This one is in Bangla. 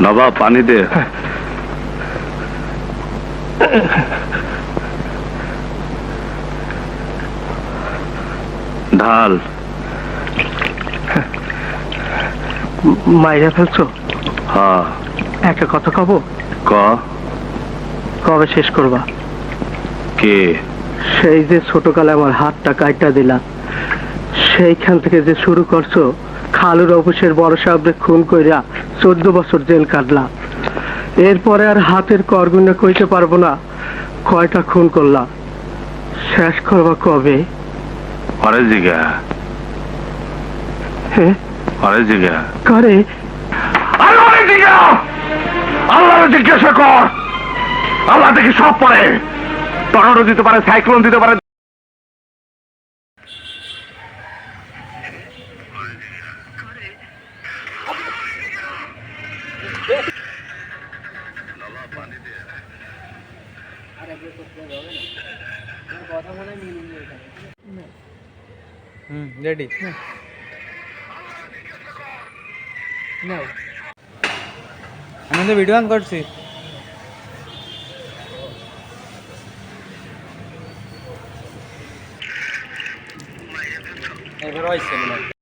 নবাব পানি দে। ঢাল। মাইরা ফেলছো? হ্যাঁ। একটা কথা কব? ক? কবে শেষ করবা? কে? সেই যে ছোটকালে আমার হাতটা কাইটা দিলা সেইখান থেকে যে শুরু করছ খালুর অফিসের বড় সাহেবরে খুন কইরা চোদ্দ বছর জেল কাটলা। এরপরে আর হাতের করগুনে কইতে পারব না। কয়টা খুন করলা? শেষ করবা কবে? পরে জিগা। হ্যাঁ পরে জিগা। করে? আল্লাহ জিগা! আল্লাহ জিজ্ঞাসা কর। আল্লাহ দেখি সব পড়ে। টর্নেডো দিতে পারে সাইক্লোন দিতে পারে। হুম রেডি আমি তো ভিডিও অন করছি। এবার